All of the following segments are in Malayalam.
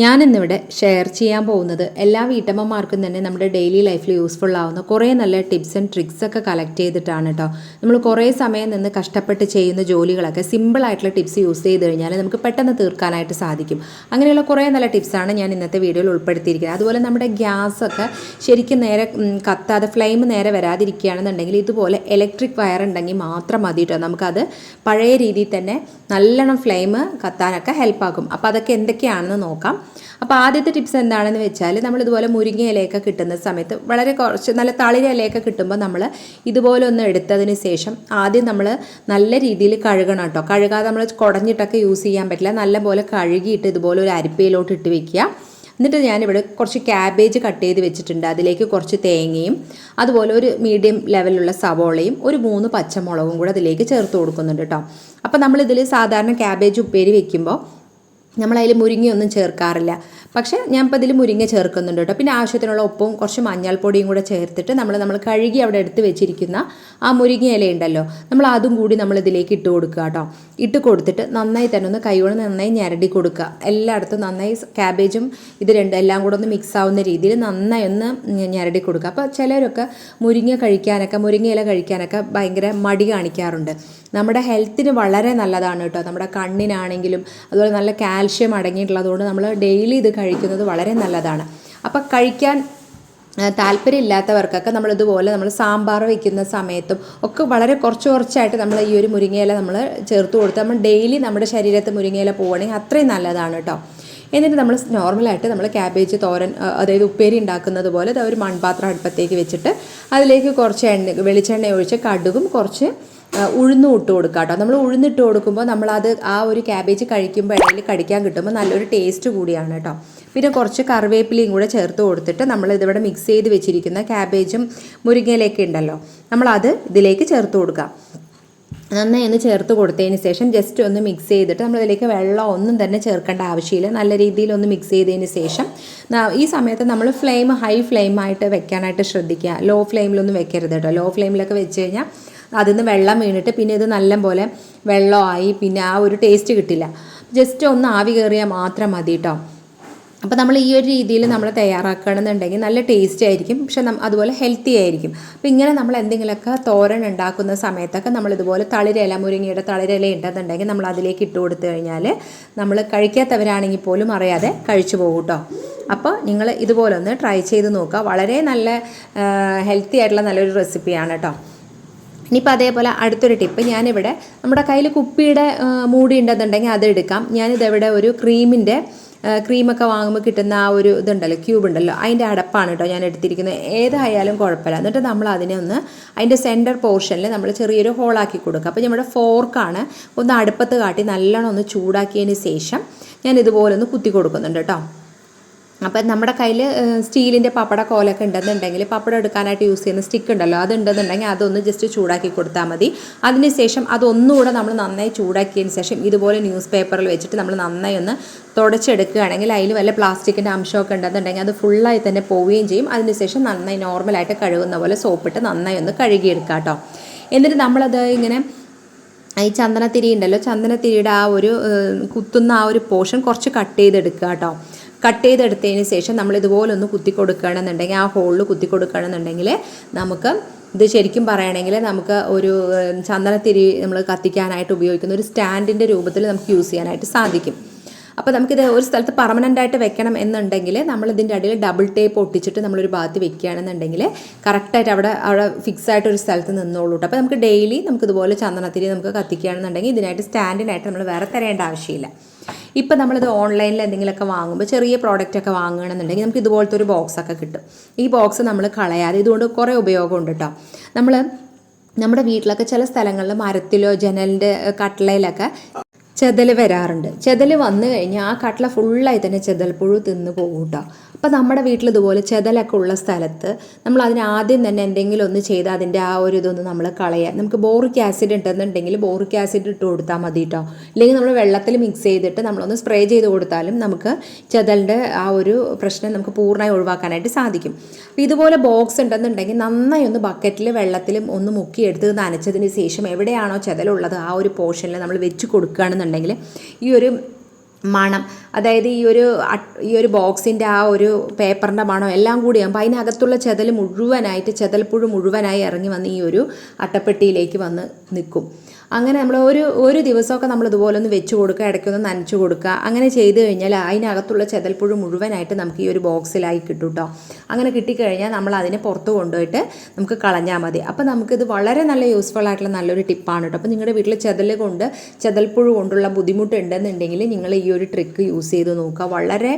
ഞാനിന്നിവിടെ ഷെയർ ചെയ്യാൻ പോകുന്നത് എല്ലാ വീട്ടമ്മമാർക്കും തന്നെ നമ്മുടെ ഡെയിലി ലൈഫിൽ യൂസ്ഫുൾ ആവുന്ന കുറേ നല്ല ടിപ്സ് ആൻഡ് ട്രിക്സ് ഒക്കെ കളക്ട് ചെയ്തിട്ടാണ് കേട്ടോ നമ്മൾ കുറേ സമയം നിന്ന് കഷ്ടപ്പെട്ട് ചെയ്യുന്ന ജോലികളൊക്കെ സിമ്പിളായിട്ടുള്ള ടിപ്സ് യൂസ് ചെയ്ത് കഴിഞ്ഞാൽ നമുക്ക് പെട്ടെന്ന് തീർക്കാനായിട്ട് സാധിക്കും. അങ്ങനെയുള്ള കുറേ നല്ല ടിപ്സാണ് ഞാൻ ഇന്നത്തെ വീഡിയോയിൽ ഉൾപ്പെടുത്തിയിരിക്കുന്നത്. അതുപോലെ നമ്മുടെ ഗ്യാസ് ഒക്കെ ശരിക്കും നേരെ കത്താതെ ഫ്ലെയിം നേരെ വരാതിരിക്കുകയാണെന്നുണ്ടെങ്കിൽ ഇതുപോലെ ഇലക്ട്രിക് വയർ ഉണ്ടെങ്കിൽ മാത്രം മതി കേട്ടോ നമുക്കത് പഴയ രീതിയിൽ തന്നെ നല്ലോണം ഫ്ലെയിം കത്താനൊക്കെ ഹെൽപ്പാക്കും അപ്പോൾ അതൊക്കെ എന്തൊക്കെയാണെന്ന് നോക്കാം. അപ്പോൾ ആദ്യത്തെ ടിപ്സ് എന്താണെന്ന് വെച്ചാൽ നമ്മൾ ഇതുപോലെ മുരിങ്ങ ഇലയൊക്കെ കിട്ടുന്ന സമയത്ത് വളരെ കുറച്ച് നല്ല തളിര ഇലയൊക്കെ കിട്ടുമ്പോൾ നമ്മൾ ഇതുപോലെ ഒന്ന് എടുത്തതിന് ശേഷം ആദ്യം നമ്മൾ നല്ല രീതിയിൽ കഴുകണം കേട്ടോ. കഴുകാതെ നമ്മൾ കുടഞ്ഞിട്ടൊക്കെ യൂസ് ചെയ്യാൻ പറ്റില്ല. നല്ലപോലെ കഴുകിയിട്ട് ഇതുപോലെ ഒരു അരിപ്പയിലോട്ട് ഇട്ട് വെക്കുക. എന്നിട്ട് ഞാനിവിടെ കുറച്ച് ക്യാബേജ് കട്ട് ചെയ്ത് വെച്ചിട്ടുണ്ട്. അതിലേക്ക് കുറച്ച് തേങ്ങയും അതുപോലെ ഒരു മീഡിയം ലെവലുള്ള സവോളയും ഒരു മൂന്ന് പച്ചമുളകും കൂടെ അതിലേക്ക് ചേർത്ത് കൊടുക്കുന്നുണ്ട് കേട്ടോ. അപ്പോൾ നമ്മളിതിൽ സാധാരണ ക്യാബേജ് ഉപ്പേരി വെക്കുമ്പോൾ നമ്മളതിൽ മുരിങ്ങയൊന്നും ചേർക്കാറില്ല. പക്ഷേ ഞാൻ ഇപ്പോൾ ഇതിൽ മുരിങ്ങ ചേർക്കുന്നുണ്ട് കേട്ടോ. പിന്നെ ആവശ്യത്തിനുള്ള ഉപ്പും കുറച്ച് മഞ്ഞൾപ്പൊടിയും കൂടെ ചേർത്തിട്ട് നമ്മൾ നമ്മൾ കഴുകി അവിടെ എടുത്ത് വെച്ചിരിക്കുന്ന ആ മുരിങ്ങ ഇല ഉണ്ടല്ലോ നമ്മൾ അതും കൂടി നമ്മൾ ഇതിലേക്ക് ഇട്ട് കൊടുക്കുക കേട്ടോ. ഇട്ട് കൊടുത്തിട്ട് നന്നായി തന്നെ ഒന്ന് കൈകൊണ്ട് നന്നായി ഞരടി കൊടുക്കുക. എല്ലായിടത്തും നന്നായി ക്യാബേജും ഇത് രണ്ട് എല്ലാം കൂടെ ഒന്ന് മിക്സ് ആവുന്ന രീതിയിൽ നന്നായി ഒന്ന് ഞരടി കൊടുക്കുക. അപ്പോൾ ചിലരൊക്കെ മുരിങ്ങ കഴിക്കാനൊക്കെ മുരിങ്ങ ഇല കഴിക്കാനൊക്കെ ഭയങ്കര മടി കാണിക്കാറുണ്ട്. നമ്മുടെ ഹെൽത്തിന് വളരെ നല്ലതാണ് കേട്ടോ. നമ്മുടെ കണ്ണിനാണെങ്കിലും അതുപോലെ നല്ല കാൽഷ്യം അടങ്ങിയിട്ടുള്ളതുകൊണ്ട് നമ്മൾ ഡെയിലി ഇത് കഴിക്കുന്നത് വളരെ നല്ലതാണ്. അപ്പം കഴിക്കാൻ താല്പര്യമില്ലാത്തവർക്കൊക്കെ നമ്മളിതുപോലെ നമ്മൾ സാമ്പാർ വയ്ക്കുന്ന സമയത്തും ഒക്കെ വളരെ കുറച്ച് കുറച്ചായിട്ട് നമ്മൾ ഈ ഒരു മുരിങ്ങയില നമ്മൾ ചേർത്ത് കൊടുത്ത് നമ്മൾ ഡെയിലി നമ്മുടെ ശരീരത്ത് മുരിങ്ങയില പോവുകയാണെങ്കിൽ അത്രയും നല്ലതാണ് കേട്ടോ. എന്നിട്ട് നമ്മൾ നോർമലായിട്ട് നമ്മൾ ക്യാബേജ് തോരൻ അതായത് ഉപ്പേരി ഉണ്ടാക്കുന്നത് പോലെ ഒരു മൺപാത്രം അടുപ്പത്തേക്ക് വെച്ചിട്ട് അതിലേക്ക് കുറച്ച് എണ്ണ വെളിച്ചെണ്ണ ഒഴിച്ച് കടുകും കുറച്ച് ഉഴുന്നും ഇട്ട് കൊടുക്കുക കേട്ടോ നമ്മൾ ഉഴുന്നിട്ട് കൊടുക്കുമ്പോൾ നമ്മളത് ആ ഒരു ക്യാബേജ് കഴിക്കുമ്പോൾ ഇടയിൽ കടിക്കാൻ കിട്ടുമ്പോൾ നല്ലൊരു ടേസ്റ്റ് കൂടിയാണ് കേട്ടോ പിന്നെ കുറച്ച് കറിവേപ്പിലയും കൂടെ ചേർത്ത് കൊടുത്തിട്ട് നമ്മൾ ഇതിവിടെ മിക്സ് ചെയ്ത് വെച്ചിരിക്കുന്ന ക്യാബേജും മുരിങ്ങയിലൊക്കെ ഉണ്ടല്ലോ. നമ്മളത് ഇതിലേക്ക് ചേർത്ത് കൊടുക്കുക നന്നായി ഒന്ന് ചേർത്ത് കൊടുത്തതിന് ശേഷം ജസ്റ്റ് ഒന്ന് മിക്സ് ചെയ്തിട്ട് നമ്മളിതിലേക്ക് വെള്ളം ഒന്നും തന്നെ ചേർക്കേണ്ട ആവശ്യമില്ല. നല്ല രീതിയിൽ ഒന്ന് മിക്സ് ചെയ്തതിന് ശേഷം ഈ സമയത്ത് നമ്മൾ ഫ്ലെയിം ഹൈ ഫ്ലെയിമായിട്ട് വെക്കാനായിട്ട് ശ്രദ്ധിക്കുക. ലോ ഫ്ലെയിമിലൊന്നും വെക്കരുത് കേട്ടോ ലോ ഫ്ലെയിമിലൊക്കെ വെച്ച് കഴിഞ്ഞാൽ അതിൽ നിന്ന് വെള്ളം വീണിട്ട് പിന്നെ ഇത് നല്ല പോലെ വെള്ളമായി പിന്നെ ആ ഒരു ടേസ്റ്റ് കിട്ടില്ല. ജസ്റ്റ് ഒന്ന് ആവി കയറിയാൽ മാത്രം മതി കേട്ടോ അപ്പോൾ നമ്മൾ ഈ ഒരു രീതിയിൽ നമ്മൾ തയ്യാറാക്കണമെന്നുണ്ടെങ്കിൽ നല്ല ടേസ്റ്റ് ആയിരിക്കും പക്ഷെ അതുപോലെ ഹെൽത്തി ആയിരിക്കും. അപ്പോൾ ഇങ്ങനെ നമ്മൾ എന്തെങ്കിലുമൊക്കെ തോരൻ ഉണ്ടാക്കുന്ന സമയത്തൊക്കെ നമ്മൾ ഇതുപോലെ തളിരില മുരിങ്ങയുടെ തളിരില ഉണ്ടെന്നുണ്ടെങ്കിൽ നമ്മൾ അതിലേക്ക് ഇട്ട് കൊടുത്തു കഴിഞ്ഞാൽ നമ്മൾ കഴിക്കാത്തവരാണെങ്കിൽ പോലും അറിയാതെ കഴിച്ചു പോകും കേട്ടോ അപ്പോൾ നിങ്ങൾ ഇതുപോലെ ഒന്ന് ട്രൈ ചെയ്ത് നോക്കുക. വളരെ നല്ല ഹെൽത്തി ആയിട്ടുള്ള നല്ലൊരു റെസിപ്പിയാണ് കേട്ടോ ഇനിയിപ്പോൾ അതേപോലെ അടുത്തൊരു ടിപ്പ് ഞാനിവിടെ നമ്മുടെ കയ്യിൽ കുപ്പിയുടെ മൂടി ഉണ്ടെന്നുണ്ടെങ്കിൽ അതെടുക്കാം ഞാനിതെവിടെ ഒരു ക്രീമിന്റെ ക്രീമൊക്കെ വാങ്ങുമ്പോൾ കിട്ടുന്ന ആ ഒരു ഇതുണ്ടല്ലോ ക്യൂബ് ഉണ്ടല്ലോ. അതിന്റെ അടപ്പാണ് കേട്ടോ ഞാൻ എടുത്തിരിക്കുന്നത്. ഏതായാലും കുഴപ്പമില്ല. എന്നിട്ട് നമ്മൾ അതിനെ ഒന്ന് അതിന്റെ സെന്റർ പോർഷനിൽ നമ്മൾ ചെറിയൊരു ഹോളാക്കി കൊടുക്കുക. അപ്പോൾ നമ്മുടെ ഫോർക്കാണ് ഒന്ന് അടുപ്പത്ത് കാട്ടി നല്ലോണം ഒന്ന് ചൂടാക്കിയതിന് ശേഷം ഞാൻ ഇതുപോലെ ഒന്ന് കുത്തി കൊടുക്കുന്നുണ്ട് കേട്ടോ. അപ്പം നമ്മുടെ കയ്യിൽ സ്റ്റീലിന്റെ പപ്പട കോലൊക്കെ ഉണ്ടെന്നുണ്ടെങ്കിൽ പപ്പടം എടുക്കാനായിട്ട് യൂസ് ചെയ്യുന്ന സ്റ്റിക്ക് ഉണ്ടല്ലോ അത് ഉണ്ടെന്നുണ്ടെങ്കിൽ അതൊന്ന് ജസ്റ്റ് ചൂടാക്കി കൊടുത്താൽ മതി. അതിനുശേഷം അതൊന്നുകൂടെ നമ്മൾ നന്നായി ചൂടാക്കിയതിന് ശേഷം ഇതുപോലെ ന്യൂസ് പേപ്പറിൽ വെച്ചിട്ട് നമ്മൾ നന്നായി ഒന്ന് തുടച്ചെടുക്കുകയാണെങ്കിൽ അതിൽ വല്ല പ്ലാസ്റ്റിക്കിന്റെ അംശമൊക്കെ ഉണ്ടെന്നുണ്ടെങ്കിൽ അത് ഫുള്ളായി തന്നെ പോവുകയും ചെയ്യും. അതിനുശേഷം നന്നായി നോർമലായിട്ട് കഴുകുന്ന പോലെ സോപ്പിട്ട് നന്നായി ഒന്ന് കഴുകിയെടുക്കുക കേട്ടോ. എന്നിട്ട് നമ്മളത് ഇങ്ങനെ ഈ ചന്ദനത്തിരി ഉണ്ടല്ലോ ചന്ദനത്തിരിയുടെ ആ ഒരു കുത്തുന്ന ആ ഒരു പോർഷൻ കുറച്ച് കട്ട് ചെയ്തെടുക്കുക കേട്ടോ. കട്ട് ചെയ്തെടുത്തതിന് ശേഷം നമ്മൾ ഇതുപോലെ ഒന്ന് കുത്തി കൊടുക്കുകയാണെന്നുണ്ടെങ്കിൽ ആ ഹോളിൽ കുത്തി കൊടുക്കുകയാണെന്നുണ്ടെങ്കിൽ നമുക്ക് ഇത് ശരിക്കും പറയുകയാണെങ്കിൽ നമുക്ക് ഒരു ചന്ദനത്തിരി നമ്മൾ കത്തിക്കാനായിട്ട് ഉപയോഗിക്കുന്ന ഒരു സ്റ്റാൻഡിന്റെ രൂപത്തിൽ നമുക്ക് യൂസ് ചെയ്യാനായിട്ട് സാധിക്കും. അപ്പോൾ നമുക്കിത് ഒരു സ്ഥലത്ത് പെർമനന്റ് ആയിട്ട് വെക്കണം എന്നുണ്ടെങ്കിൽ നമ്മൾ ഇതിന്റെ അടിയിൽ ഡബിൾ ടേപ്പ് ഒട്ടിച്ചിട്ട് നമ്മളൊരു ഭാഗത്ത് വെക്കുകയാണെന്നുണ്ടെങ്കിൽ കറക്റ്റായിട്ട് അവിടെ അവിടെ ഫിക്സ് ആയിട്ട് ഒരു സ്ഥലത്ത് നിന്നോളൂ അപ്പോൾ നമുക്ക് ഡെയിലി നമുക്ക് ഇതുപോലെ ചന്ദനത്തിരി നമുക്ക് കത്തിക്കുകയാണെന്നുണ്ടെങ്കിൽ ഇതിനായിട്ട് സ്റ്റാൻഡിനായിട്ട് നമ്മൾ വേറെ തരേണ്ട ആവശ്യമില്ല. ഇപ്പം നമ്മളിത് ഓൺലൈനിൽ എന്തെങ്കിലുമൊക്കെ വാങ്ങുമ്പോൾ ചെറിയ പ്രോഡക്റ്റൊക്കെ വാങ്ങുകയാണെന്നുണ്ടെങ്കിൽ നമുക്ക് ഇതുപോലത്തെ ഒരു ബോക്സൊക്കെ കിട്ടും. ഈ ബോക്സ് നമ്മൾ കളയാതെ ഇതുകൊണ്ട് കുറേ ഉപയോഗമുണ്ട് കേട്ടോ നമ്മൾ നമ്മുടെ വീട്ടിലൊക്കെ ചില സ്ഥലങ്ങളിൽ മരത്തിലോ ജനലിന്റെ കട്ടളയിലൊക്കെ ചെതൽ വരാറുണ്ട്. ചെതൽ വന്നു കഴിഞ്ഞാൽ ആ കട്ടള ഫുള്ളായി തന്നെ ചെതൽപ്പുഴു തിന്ന് പോകും കേട്ടോ അപ്പോൾ നമ്മുടെ വീട്ടിൽ ഇതുപോലെ ചെതലൊക്കെ ഉള്ള സ്ഥലത്ത് നമ്മൾ അതിന് ആദ്യം തന്നെ എന്തെങ്കിലും ഒന്ന് ചെയ്ത് അതിന്റെ ആ ഒരു ഇതൊന്ന് നമ്മൾ കളയാം. നമുക്ക് ബോറിക് ആസിഡ് ഉണ്ടെന്നുണ്ടെങ്കിൽ ബോറിക് ആസിഡ് ഇട്ട് കൊടുത്താൽ മതി കേട്ടോ ഇല്ലെങ്കിൽ നമ്മൾ വെള്ളത്തിൽ മിക്സ് ചെയ്തിട്ട് നമ്മളൊന്ന് സ്പ്രേ ചെയ്ത് കൊടുത്താലും നമുക്ക് ചെതലിന്റെ ആ ഒരു പ്രശ്നം നമുക്ക് പൂർണമായി ഒഴിവാക്കാനായിട്ട് സാധിക്കും. അപ്പോൾ ഇതുപോലെ ബോക്സ് ഉണ്ടെന്നുണ്ടെങ്കിൽ നന്നായി ഒന്ന് ബക്കറ്റിൽ വെള്ളത്തിലും ഒന്ന് മുക്കിയെടുത്ത് നനച്ചതിന് ശേഷം എവിടെയാണോ ചെതലുള്ളത് ആ ഒരു പോർഷനിൽ നമ്മൾ വെച്ച് കൊടുക്കുകയാണെന്നുണ്ടെങ്കിൽ ഈ ഒരു മണം അതായത് ഈ ഒരു ഈ ഒരു ബോക്സിന്റെ ആ ഒരു പേപ്പറിന്റെ മണം എല്ലാം കൂടി ആകുമ്പോൾ അതിനകത്തുള്ള ചെതൽ മുഴുവനായിട്ട് ചെതൽപ്പുഴു മുഴുവനായി ഇറങ്ങി വന്ന് ഈ ഒരു അട്ടപ്പെട്ടിയിലേക്ക് വന്ന് നിൽക്കും. അങ്ങനെ നമ്മൾ ഒരു ഒരു ദിവസമൊക്കെ നമ്മൾ ഇതുപോലെ ഒന്ന് വെച്ച് കൊടുക്കുക ഇടയ്ക്കൊന്ന് നനച്ചു കൊടുക്കുക അങ്ങനെ ചെയ്ത് കഴിഞ്ഞാൽ അതിനകത്തുള്ള ചെതൽപ്പുഴു മുഴുവനായിട്ട് നമുക്ക് ഈ ഒരു ബോക്സിലായി കിട്ടും കേട്ടോ അങ്ങനെ കിട്ടിക്കഴിഞ്ഞാൽ നമ്മൾ അതിനെ പുറത്ത് കൊണ്ടുപോയിട്ട് നമുക്ക് കളഞ്ഞാൽ മതി. അപ്പോൾ നമുക്കിത് വളരെ നല്ല യൂസ്ഫുൾ ആയിട്ടുള്ള നല്ലൊരു ടിപ്പാണ് കേട്ടോ അപ്പോൾ നിങ്ങളുടെ വീട്ടിൽ ചെതൽ കൊണ്ട് ചെതൽപ്പുഴു കൊണ്ടുള്ള ബുദ്ധിമുട്ട് ഉണ്ടെന്നുണ്ടെങ്കിൽ നിങ്ങൾ ഈ ഒരു ട്രിക്ക് യൂസ് ചെയ്ത് നോക്കുക. വളരെ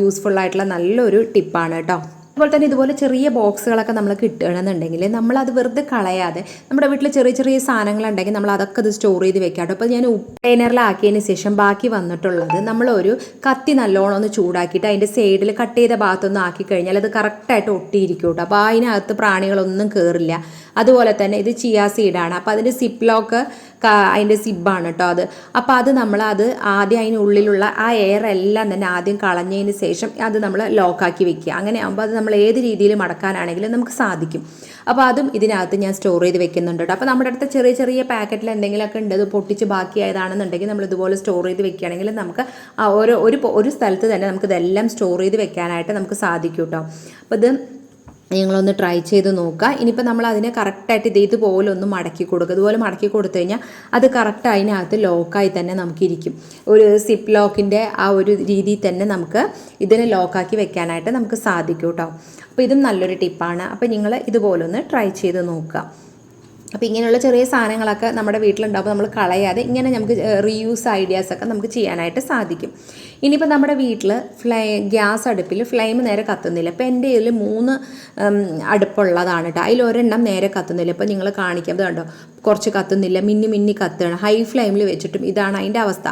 യൂസ്ഫുൾ ആയിട്ടുള്ള നല്ലൊരു ടിപ്പാണ് കേട്ടോ അതുപോലെ തന്നെ ഇതുപോലെ ചെറിയ ബോക്സുകളൊക്കെ നമ്മൾ കിട്ടുകയാണെന്നുണ്ടെങ്കിൽ നമ്മളത് വെറുതെ കളയാതെ നമ്മുടെ വീട്ടിൽ ചെറിയ ചെറിയ സാധനങ്ങളുണ്ടെങ്കിൽ നമ്മൾ അതൊക്കെ അത് സ്റ്റോർ ചെയ്ത് വെക്കാം. കേട്ടോ അപ്പോൾ ഞാൻ ഉപ്പേനറിലാക്കിയതിന് ശേഷം ബാക്കി വന്നിട്ടുള്ളത് നമ്മളൊരു കത്തി നല്ലോണം ഒന്ന് ചൂടാക്കിയിട്ട് അതിന്റെ സൈഡിൽ കട്ട് ചെയ്ത ഭാഗത്തൊന്ന് ആക്കി കഴിഞ്ഞാൽ അത് കറക്റ്റായിട്ട് ഒട്ടിയിരിക്കും കേട്ടോ അപ്പോൾ അതിനകത്ത് പ്രാണികളൊന്നും കയറില്ല അതുപോലെ തന്നെ ഇത് ചിയാ സീഡാണ് അപ്പോൾ അതിന്റെ സിപ്പ് ലോക്ക് അതിന്റെ സിബാണ് കേട്ടോ അത്. അപ്പോൾ അത് നമ്മൾ അത് ആദ്യം അതിനുള്ളിലുള്ള ആ എയർ എല്ലാം തന്നെ ആദ്യം കളഞ്ഞതിന് ശേഷം അത് നമ്മൾ ലോക്കാക്കി വെക്കുക. അങ്ങനെ ആകുമ്പോൾ അത് നമ്മൾ ഏത് രീതിയിൽ മടക്കാനാണെങ്കിലും നമുക്ക് സാധിക്കും. അപ്പോൾ അതും ഇതിനകത്ത് ഞാൻ സ്റ്റോർ ചെയ്ത് വെക്കുന്നുണ്ട് കേട്ടോ. അപ്പോൾ നമ്മുടെ അടുത്ത് ചെറിയ ചെറിയ പാക്കറ്റിൽ എന്തെങ്കിലുമൊക്കെ ഉണ്ട് അത് പൊട്ടിച്ച് ബാക്കിയായതാണെന്നുണ്ടെങ്കിൽ നമ്മൾ ഇതുപോലെ സ്റ്റോർ ചെയ്ത് വെക്കുകയാണെങ്കിൽ നമുക്ക് ഒരു ഒരു സ്ഥലത്ത് തന്നെ നമുക്ക് ഇതെല്ലാം സ്റ്റോർ ചെയ്ത് വെക്കാനായിട്ട് നമുക്ക് സാധിക്കും കേട്ടോ. അപ്പോൾ ഇത് നിങ്ങളൊന്ന് ട്രൈ ചെയ്ത് നോക്കുക. ഇനിയിപ്പോൾ നമ്മൾ അതിനെ കറക്റ്റായിട്ട് ഇത് ഇതുപോലെ ഒന്ന് മടക്കി കൊടുക്കുക. ഇതുപോലെ മടക്കി കൊടുത്തു കഴിഞ്ഞാൽ അത് കറക്റ്റ് അതിനകത്ത് ലോക്കായി തന്നെ നമുക്കിരിക്കും ഒരു സിപ്പ് ലോക്കിന്റെ ആ ഒരു രീതിയിൽ തന്നെ നമുക്ക് ഇതിനെ ലോക്കാക്കി വെക്കാനായിട്ട് നമുക്ക് സാധിക്കും കേട്ടോ. അപ്പോൾ ഇതും നല്ലൊരു ടിപ്പാണ് അപ്പോൾ നിങ്ങൾ ഇതുപോലെ ഒന്ന് ട്രൈ ചെയ്ത് നോക്കുക. അപ്പോൾ ഇങ്ങനെയുള്ള ചെറിയ സാധനങ്ങളൊക്കെ നമ്മുടെ വീട്ടിലുണ്ടാകുമ്പോൾ നമ്മൾ കളയാതെ ഇങ്ങനെ നമുക്ക് റീയൂസ് ഐഡിയാസൊക്കെ നമുക്ക് ചെയ്യാനായിട്ട് സാധിക്കും. ഇനിയിപ്പോൾ നമ്മുടെ വീട്ടിൽ ഫ്ലൈ ഗ്യാസ് അടുപ്പിൽ ഫ്ലെയിം നേരെ കത്തുന്നില്ല. ഇപ്പോൾ എന്റെ ഇതിൽ മൂന്ന് അടുപ്പുള്ളതാണ് കേട്ടോ അതിലൊരെണ്ണം നേരെ കത്തുന്നില്ല. ഇപ്പോൾ നിങ്ങൾ കാണിക്കുന്നത് കണ്ടോ? കുറച്ച് കത്തുന്നില്ല. മിന്നി മിന്നി കത്തുകയാണ് ഹൈ ഫ്ലെയിമിൽ വെച്ചിട്ടും ഇതാണ് അതിന്റെ അവസ്ഥ.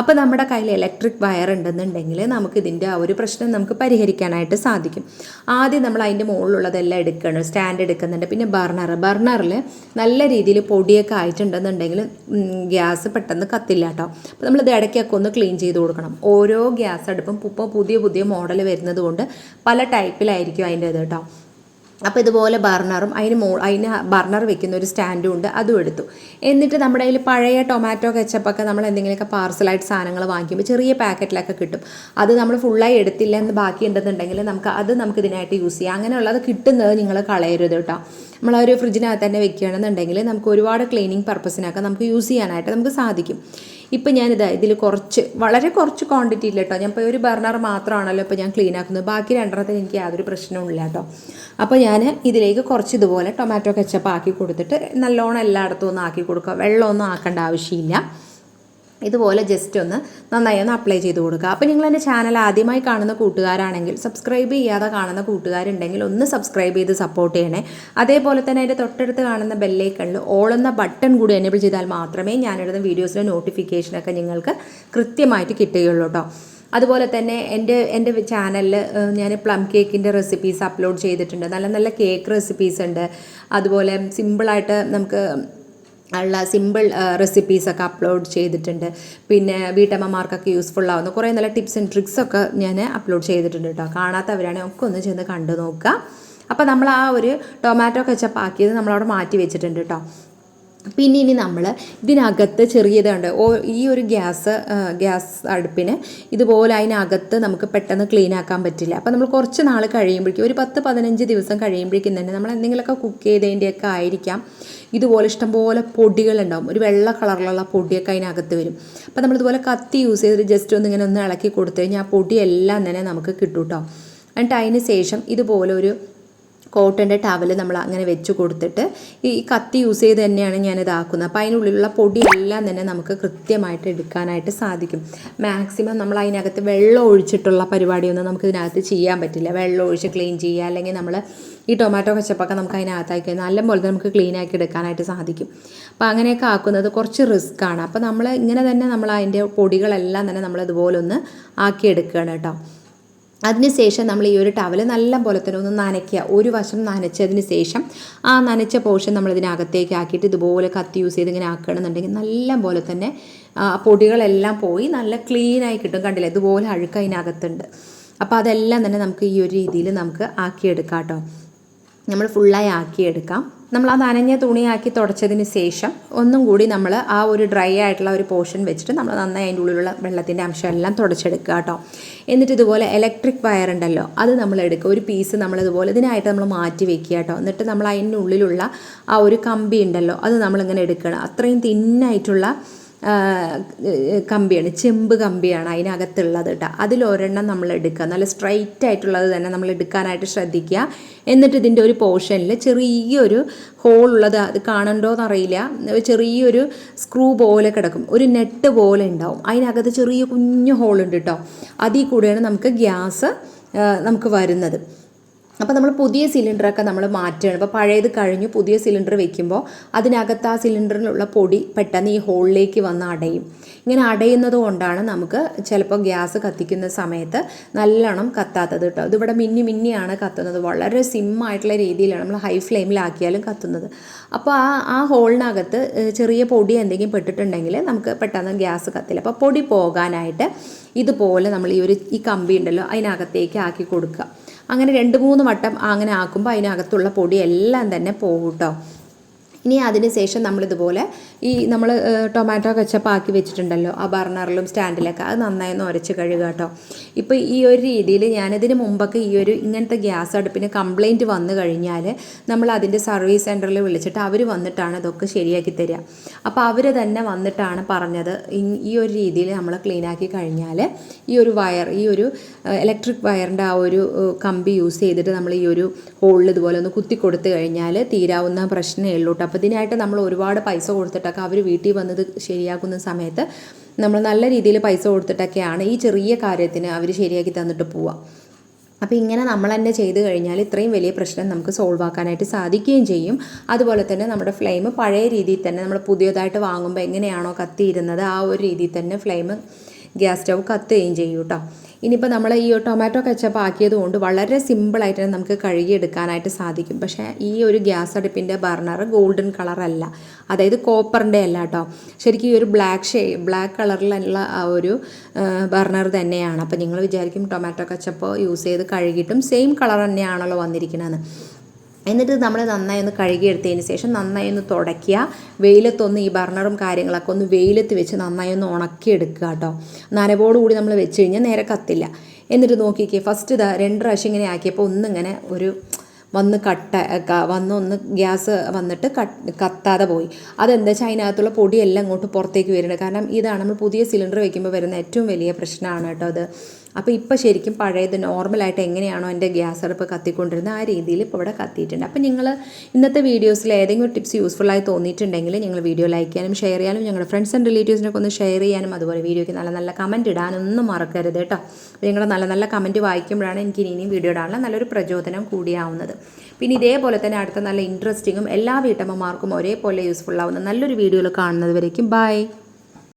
അപ്പോൾ നമ്മുടെ കയ്യിൽ ഇലക്ട്രിക് വയർ ഉണ്ടെന്നുണ്ടെങ്കിൽ നമുക്ക് ഇതിന്റെ ആ ഒരു പ്രശ്നം നമുക്ക് പരിഹരിക്കാനായിട്ട് സാധിക്കും. ആദ്യം നമ്മൾ അതിന്റെ മുകളിലുള്ളതെല്ലാം എടുക്കണം. സ്റ്റാൻഡ് എടുക്കുന്നുണ്ട്. പിന്നെ ബർണർ. ബർണറിൽ നല്ല രീതിയിൽ പൊടിയൊക്കെ ആയിട്ടുണ്ടെന്നുണ്ടെങ്കിൽ ഗ്യാസ് പെട്ടെന്ന് കത്തില്ല കേട്ടോ അപ്പോൾ നമ്മളിത് ഇടയ്ക്കൊക്കെ ഒന്ന് ക്ലീൻ ചെയ്ത് കൊടുക്കണം. ഓരോ ഗ്യാസ് അടുപ്പും ഇപ്പോൾ പുതിയ പുതിയ മോഡൽ വരുന്നത് കൊണ്ട് പല ടൈപ്പിലായിരിക്കും അതിന്റെ ഇത് കേട്ടോ അപ്പോൾ ഇതുപോലെ ബർണറും അതിന് മോ അതിന് ബർണർ വെക്കുന്ന ഒരു സ്റ്റാൻഡും ഉണ്ട് അതും എടുത്തു. എന്നിട്ട് നമ്മുടെ കയ്യിൽ പഴയ ടൊമാറ്റോ കെച്ചപ്പൊക്കെ നമ്മൾ എന്തെങ്കിലുമൊക്കെ പാർസലായിട്ട് സാധനങ്ങൾ വാങ്ങിക്കുമ്പോൾ ചെറിയ പാക്കറ്റിലൊക്കെ കിട്ടും. അത് നമ്മൾ ഫുള്ളായി എടുത്തില്ല എന്ന് ബാക്കി ഉണ്ടെന്നുണ്ടെങ്കിൽ നമുക്ക് അത് നമുക്ക് ഇതിനായിട്ട് യൂസ് ചെയ്യാം. അങ്ങനെയുള്ളത് കിട്ടുന്നത് നിങ്ങൾ കളയരുത് കേട്ടോ നമ്മൾ ഒരു ഫ്രിഡ്ജിനകത്ത് തന്നെ വെക്കുകയാണെന്നുണ്ടെങ്കിൽ നമുക്ക് ഒരുപാട് ക്ലീനിങ് പർപ്പസിനൊക്കെ നമുക്ക് യൂസ് ചെയ്യാനായിട്ട് നമുക്ക് സാധിക്കും. ഇപ്പം ഞാനിതാ ഇതിൽ കുറച്ച് വളരെ കുറച്ച് ക്വാണ്ടിറ്റി ഇല്ല കേട്ടോ ഞാൻ ഇപ്പോൾ ഒരു ബർണർ മാത്രമാണല്ലോ ഇപ്പോൾ ഞാൻ ക്ലീൻ ആക്കുന്നത്. ബാക്കി രണ്ടെണ്ണത്തിന് എനിക്ക് യാതൊരു പ്രശ്നവും ഇല്ല കേട്ടോ അപ്പോൾ ഞാൻ ഇതിലേക്ക് കുറച്ച് ഇതുപോലെ ടൊമാറ്റോ കെച്ചപ്പ് ആക്കി കൊടുത്തിട്ട് നല്ലോണം എല്ലായിടത്തും ഒന്ന് ആക്കി കൊടുക്കുക. വെള്ളമൊന്നും ആക്കേണ്ട ആവശ്യമില്ല. ഇതുപോലെ ജസ്റ്റ് ഒന്ന് നന്നായി ഒന്ന് അപ്ലൈ ചെയ്ത് കൊടുക്കുക. അപ്പോൾ നിങ്ങൾ എന്റെ ചാനൽ ആദ്യമായി കാണുന്ന കൂട്ടുകാരാണെങ്കിൽ സബ്സ്ക്രൈബ് ചെയ്യാതെ കാണുന്ന കൂട്ടുകാരുണ്ടെങ്കിൽ ഒന്ന് സബ്സ്ക്രൈബ് ചെയ്ത് സപ്പോർട്ട് ചെയ്യണേ. അതേപോലെ തന്നെ അതിന്റെ തൊട്ടടുത്ത് കാണുന്ന ബെല്ലൈക്കണിൽ ഓൾ എന്ന ബട്ടൺ കൂടി എനേബിൾ ചെയ്താൽ മാത്രമേ ഞാനിടുന്ന വീഡിയോസിന്റെ നോട്ടിഫിക്കേഷനൊക്കെ നിങ്ങൾക്ക് കൃത്യമായിട്ട് കിട്ടുകയുള്ളൂ കേട്ടോ അതുപോലെ തന്നെ എന്റെ എന്റെ ചാനലിൽ ഞാൻ പ്ലം കേക്കിന്റെ റെസിപ്പീസ് അപ്ലോഡ് ചെയ്തിട്ടുണ്ട്. നല്ല നല്ല കേക്ക് റെസിപ്പീസ് ഉണ്ട്. അതുപോലെ സിമ്പിളായിട്ട് നമുക്ക് ഉള്ള സിമ്പിൾ റെസിപ്പീസൊക്കെ അപ്ലോഡ് ചെയ്തിട്ടുണ്ട്. പിന്നെ വീട്ടമ്മമാർക്കൊക്കെ യൂസ്ഫുൾ ആവുന്ന. കുറേ നല്ല ടിപ്സ് ആൻഡ് ട്രിക്സ് ഒക്കെ ഞാൻ അപ്ലോഡ് ചെയ്തിട്ടുണ്ട് കേട്ടോ കാണാത്തവരാണെങ്കിൽ ഒക്കെ ഒന്ന് ചെന്ന് കണ്ടു നോക്കുക. അപ്പോൾ നമ്മൾ ആ ഒരു ടൊമാറ്റോ കെച്ചപ്പ് ആക്കിയത് നമ്മളവിടെ മാറ്റി വെച്ചിട്ടുണ്ട് കേട്ടോ പിന്നെ ഇനി നമ്മൾ ഇതിനകത്ത് ചെറിയതുണ്ട് ഓ ഈ ഒരു ഗ്യാസ് ഗ്യാസ് അടുപ്പിന് ഇതുപോലെ അതിനകത്ത് നമുക്ക് പെട്ടെന്ന് ക്ലീൻ ആക്കാൻ പറ്റില്ല. അപ്പോൾ നമ്മൾ കുറച്ച് നാൾ കഴിയുമ്പോഴേക്കും ഒരു പത്ത് പതിനഞ്ച് ദിവസം കഴിയുമ്പോഴേക്കും തന്നെ നമ്മൾ എന്തെങ്കിലുമൊക്കെ കുക്ക് ചെയ്തതിന്റെയൊക്കെ ആയിരിക്കാം. ഇതുപോലെ ഇഷ്ടംപോലെ പൊടികളുണ്ടാവും ഒരു വെള്ള കളറിലുള്ള പൊടിയൊക്കെ അതിനകത്ത് വരും. അപ്പോൾ നമ്മളിതുപോലെ കത്തി യൂസ് ചെയ്തിട്ട് ജസ്റ്റ് ഒന്ന് ഇങ്ങനെ ഒന്ന് ഇളക്കി കൊടുത്തു കഴിഞ്ഞാൽ ആ പൊടിയെല്ലാം തന്നെ നമുക്ക് കിട്ടും കേട്ടോ എന്നിട്ട് അതിന് ശേഷം ഇതുപോലെ ഒരു കോട്ടന്റെ ടവൽ നമ്മൾ അങ്ങനെ വെച്ച് കൊടുത്തിട്ട് ഈ കത്തി യൂസ് ചെയ്ത് തന്നെയാണ് ഞാൻ ഇതാക്കുന്നത് അപ്പോൾ അതിനുള്ളിലുള്ള പൊടിയെല്ലാം തന്നെ നമുക്ക് കൃത്യമായിട്ട് എടുക്കാനായിട്ട് സാധിക്കും. മാക്സിമം നമ്മൾ അതിനകത്ത് വെള്ളം ഒഴിച്ചിട്ടുള്ള പരിപാടിയൊന്നും നമുക്ക് ഇതിനകത്ത് ചെയ്യാൻ പറ്റില്ല. വെള്ളം ഒഴിച്ച് ക്ലീൻ ചെയ്യുക അല്ലെങ്കിൽ നമ്മൾ ഈ ടൊമാറ്റോ കച്ചപ്പൊക്കെ നമുക്ക് അതിനകത്താക്കി നല്ലപോലെ നല്ല പോലെ നമുക്ക് ക്ലീൻ ആക്കി എടുക്കാനായിട്ട് സാധിക്കും. അപ്പോൾ അങ്ങനെയൊക്കെ ആക്കുന്നത് കുറച്ച് റിസ്ക് ആണ്. അപ്പോൾ നമ്മൾ ഇങ്ങനെ തന്നെ നമ്മൾ അതിന്റെ പൊടികളെല്ലാം തന്നെ നമ്മൾ ഇതുപോലെ ഒന്ന് ആക്കിയെടുക്കുകയാണ് കേട്ടോ. അതിനുശേഷം നമ്മൾ ഈ ഒരു ടവൽ നല്ല പോലെ തന്നെ ഒന്ന് നനയ്ക്കുക. ഒരു വശം നനച്ചതിന് ശേഷം ആ നനച്ച പോർഷൻ നമ്മൾ ഇതിനകത്തേക്ക് ആക്കിയിട്ട് ഇതുപോലെ കത്തി യൂസ് ചെയ്ത് ഇങ്ങനെ ആക്കുകയാണെന്നുണ്ടെങ്കിൽ നല്ല പോലെ തന്നെ പൊടികളെല്ലാം പോയി നല്ല ക്ലീനായി കിട്ടും. കണ്ടില്ലേ? ഇതുപോലെ അഴുക്ക് അതിനകത്തുണ്ട്. അപ്പോൾ അതെല്ലാം തന്നെ നമുക്ക് ഈ ഒരു രീതിയിൽ നമുക്ക് ആക്കിയെടുക്കാം കേട്ടോ. നമ്മൾ ഫുള്ളായി ആക്കിയെടുക്കാം. നമ്മൾ ആ നനഞ്ഞ തുണിയാക്കി തുടച്ചതിന് ശേഷം ഒന്നും കൂടി നമ്മൾ ആ ഒരു ഡ്രൈ ആയിട്ടുള്ള ഒരു പോർഷൻ വെച്ചിട്ട് നമ്മൾ നന്നായി അതിന്റെ ഉള്ളിലുള്ള വെള്ളത്തിന്റെ അംശമെല്ലാം തുടച്ചെടുക്കുക കേട്ടോ. എന്നിട്ട് ഇതുപോലെ ഇലക്ട്രിക് വയർ ഉണ്ടല്ലോ അത് നമ്മൾ എടുക്കുക. ഒരു പീസ് നമ്മൾ ഇതുപോലെ ഇതിനായിട്ട് നമ്മൾ മാറ്റി വെക്കുക കേട്ടോ. എന്നിട്ട് നമ്മൾ അതിന്റെ ഉള്ളിലുള്ള ആ ഒരു കമ്പി ഉണ്ടല്ലോ അത് നമ്മളിങ്ങനെ എടുക്കണം. അത്രയും തിന്നായിട്ടുള്ള കമ്പിയാണ് ചെമ്പ് കമ്പിയാണ് അതിനകത്തുള്ളത് കേട്ടോ. അതിലൊരെണ്ണം നമ്മൾ എടുക്കുക നല്ല സ്ട്രൈറ്റ് ആയിട്ടുള്ളത് തന്നെ നമ്മൾ എടുക്കാനായിട്ട് ശ്രദ്ധിക്കുക. എന്നിട്ട് ഇതിന്റെ ഒരു പോർഷനിൽ ചെറിയൊരു ഹോൾ ഉള്ളത് അത് കാണണ്ടോന്ന് അറിയില്ല ചെറിയൊരു സ്ക്രൂ പോലെ കിടക്കും. ഒരു നെറ്റ് പോലെ ഉണ്ടാവും. അതിനകത്ത് ചെറിയ കുഞ്ഞു ഹോളുണ്ട് കേട്ടോ. അതിൽ കൂടെയാണ് നമുക്ക് ഗ്യാസ് നമുക്ക് വരുന്നത്. അപ്പോൾ നമ്മൾ പുതിയ സിലിണ്ടറൊക്കെ നമ്മൾ മാറ്റുകയാണ്. അപ്പോൾ പഴയത് കഴിഞ്ഞു പുതിയ സിലിണ്ടർ വെക്കുമ്പോൾ അതിനകത്ത് ആ സിലിണ്ടറിലുള്ള പൊടി പെട്ടെന്ന് ഈ ഹോളിലേക്ക് വന്ന് അടയും. ഇങ്ങനെ അടയുന്നത് കൊണ്ടാണ് നമുക്ക് ചിലപ്പോൾ ഗ്യാസ് കത്തിക്കുന്ന സമയത്ത് നല്ലോണം കത്താത്തത് കേട്ടോ. ഇതിവിടെ മിന്നി മിന്നിയാണ് കത്തുന്നത്. വളരെ സിമ്മായിട്ടുള്ള രീതിയിലാണ് നമ്മൾ ഹൈ ഫ്ലെയിമിലാക്കിയാലും കത്തുന്നത്. അപ്പോൾ ആ ആ ഹോളിനകത്ത് ചെറിയ പൊടി എന്തെങ്കിലും പെട്ടിട്ടുണ്ടെങ്കിൽ നമുക്ക് പെട്ടെന്ന് ഗ്യാസ് കത്തില്ല. അപ്പോൾ പൊടി പോകാനായിട്ട് ഇതുപോലെ നമ്മൾ ഈ ഒരു ഈ കമ്പി ഉണ്ടല്ലോ അതിനകത്തേക്ക് ആക്കി കൊടുക്കുക. അങ്ങനെ രണ്ട് മൂന്ന് വട്ടം അങ്ങനെ ആക്കുമ്പോൾ അതിനകത്തുള്ള പൊടിയെല്ലാം തന്നെ പോകും കേട്ടോ ഇനി അതിന് ശേഷം നമ്മളിതുപോലെ ഈ നമ്മൾ ടൊമാറ്റോ കച്ചപ്പ് ആക്കി വെച്ചിട്ടുണ്ടല്ലോ ആ ബർണറിലും സ്റ്റാൻഡിലൊക്കെ. അത് നന്നായി ഉരച്ച് കഴുകുക കേട്ടോ ഇപ്പോൾ ഈ ഒരു രീതിയിൽ ഞാനിതിന് മുമ്പൊക്കെ ഈ ഒരു ഇങ്ങനത്തെ ഗ്യാസ് അടുപ്പിന് കംപ്ലൈന്റ് വന്നു കഴിഞ്ഞാൽ നമ്മൾ അതിന്റെ സർവീസ് സെന്ററിൽ വിളിച്ചിട്ട് അവർ വന്നിട്ടാണ് ഇതൊക്കെ ശരിയാക്കി തരിക അപ്പോൾ അവർ തന്നെ വന്നിട്ടാണ് പറഞ്ഞത് ഈ- ഒരു രീതിയിൽ നമ്മൾ ക്ലീനാക്കി കഴിഞ്ഞാൽ ഈ ഒരു വയർ ഈ ഒരു ഇലക്ട്രിക് വയറിന്റെ ആ ഒരു കമ്പി യൂസ് ചെയ്തിട്ട് നമ്മൾ ഈ ഒരു ഹോളിൽ ഇതുപോലെ ഒന്ന് കുത്തി കൊടുത്തു കഴിഞ്ഞാൽ തീരാവുന്ന പ്രശ്നമേ ഉള്ളൂ അപ്പോൾ ഇതിനായിട്ട് നമ്മൾ ഒരുപാട് പൈസ കൊടുത്തിട്ടൊക്കെ അവർ വീട്ടിൽ വന്നത് ശരിയാക്കുന്ന സമയത്ത് നമ്മൾ നല്ല രീതിയിൽ പൈസ കൊടുത്തിട്ടൊക്കെയാണ് ഈ ചെറിയ കാര്യത്തിന് അവർ ശരിയാക്കി തന്നിട്ട് പോവുക. അപ്പോൾ ഇങ്ങനെ നമ്മൾ തന്നെ ചെയ്ത് കഴിഞ്ഞാൽ ഇത്രയും വലിയ പ്രശ്നം നമുക്ക് സോൾവ് ആക്കാനായിട്ട് സാധിക്കുകയും ചെയ്യും. അതുപോലെ തന്നെ നമ്മുടെ ഫ്ലെയിം പഴയ രീതിയിൽ തന്നെ നമ്മൾ പുതിയതായിട്ട് വാങ്ങുമ്പോൾ എങ്ങനെയാണോ കത്തിയിരുന്നത് ആ ഒരു രീതിയിൽ തന്നെ ഫ്ലെയിം ഗ്യാസ് സ്റ്റൗ കത്തുകയും ചെയ്യും കേട്ടോ ഇനിയിപ്പോൾ നമ്മൾ ഈ ടൊമാറ്റോ കച്ചപ്പ് ആക്കിയത് കൊണ്ട് വളരെ സിമ്പിളായിട്ട് തന്നെ നമുക്ക് കഴുകിയെടുക്കാനായിട്ട് സാധിക്കും. പക്ഷേ ഈ ഒരു ഗ്യാസ് അടുപ്പിന്റെ ബർണർ ഗോൾഡൻ കളറല്ല അതായത് കോപ്പറിന്റെ അല്ല കേട്ടോ ശരിക്കും ഈ ഒരു ബ്ലാക്ക് ഷേ ബ്ലാക്ക് കളറിലുള്ള ആ ഒരു ബർണർ തന്നെയാണ്. അപ്പോൾ നിങ്ങൾ വിചാരിക്കും ടൊമാറ്റോ കച്ചപ്പ് യൂസ് ചെയ്ത് കഴുകിയിട്ടും സെയിം കളർ തന്നെയാണല്ലോ വന്നിരിക്കുന്നതെന്ന് എന്നിട്ട് നമ്മൾ നന്നായി ഒന്ന് കഴുകിയെടുത്തതിന് ശേഷം നന്നായി ഒന്ന് തുടയ്ക്കുക. വെയിലത്തൊന്ന് ഈ ബർണറും കാര്യങ്ങളൊക്കെ ഒന്ന് വെയിലത്ത് വെച്ച് നന്നായി ഒന്ന് ഉണക്കിയെടുക്കുക കേട്ടോ. നനവോടുകൂടി നമ്മൾ വെച്ച് കഴിഞ്ഞാൽ നേരെ കത്തില്ല. എന്നിട്ട് നോക്കിക്കേ ഫസ്റ്റ് ഇതാ രണ്ട് പ്രാവശ്യം ഇങ്ങനെ ആക്കിയപ്പോൾ ഒന്നിങ്ങനെ ഒരു വന്ന് കട്ട വന്ന് ഒന്ന് ഗ്യാസ് വന്നിട്ട് കത്താതെ പോയി. അതെന്താ വെച്ചാൽ അതിനകത്തുള്ള പൊടിയെല്ലാം അങ്ങോട്ട് പുറത്തേക്ക് വരുന്നത്. കാരണം ഇതാണ് നമ്മൾ പുതിയ സിലിണ്ടർ വെക്കുമ്പോൾ വരുന്ന ഏറ്റവും വലിയ പ്രശ്നമാണ് കേട്ടോ അത്. അപ്പോൾ ഇപ്പോൾ ശരിക്കും പഴയത് നോർമലായിട്ട് എങ്ങനെയാണോ എന്റെ ഗ്യാസ് അടുപ്പ് കത്തിക്കൊണ്ടിരുന്നത് ആ രീതിയിൽ ഇപ്പോൾ ഇവിടെ കത്തിയിട്ടുണ്ട്. അപ്പോൾ നിങ്ങൾ ഇന്നത്തെ വീഡിയോസിൽ ഏതെങ്കിലും ടിപ്സ് യൂസ്ഫുള്ളായി തോന്നിയിട്ടുണ്ടെങ്കിൽ നിങ്ങൾ വീഡിയോ ലൈക്ക് ചെയ്യാനും ഷെയർ ചെയ്യാനും ഞങ്ങളുടെ ഫ്രണ്ട്സ് ആൻഡ് റിലേറ്റീവ്സിനൊക്കെ ഒന്ന് ഷെയർ ചെയ്യാനും അതുപോലെ വീഡിയോയ്ക്ക് നല്ല നല്ല കമന്റ് ഇടാനൊന്നും മറക്കരുത് കേട്ടോ. നിങ്ങളുടെ നല്ല നല്ല കമന്റ് വായിക്കുമ്പോഴാണ് എനിക്ക് ഇനിയും വീഡിയോ ഇടാനുള്ള നല്ലൊരു പ്രചോദനം കൂടിയാവുന്നത്. പിന്നെ ഇതേപോലെ തന്നെ അടുത്ത നല്ല ഇൻട്രസ്റ്റിങ്ങും എല്ലാ വീട്ടമ്മമാർക്കും ഒരേപോലെ യൂസ്ഫുള്ളാവുന്ന നല്ലൊരു വീഡിയോയിൽ കാണുന്നത് വരേക്കും. ബൈ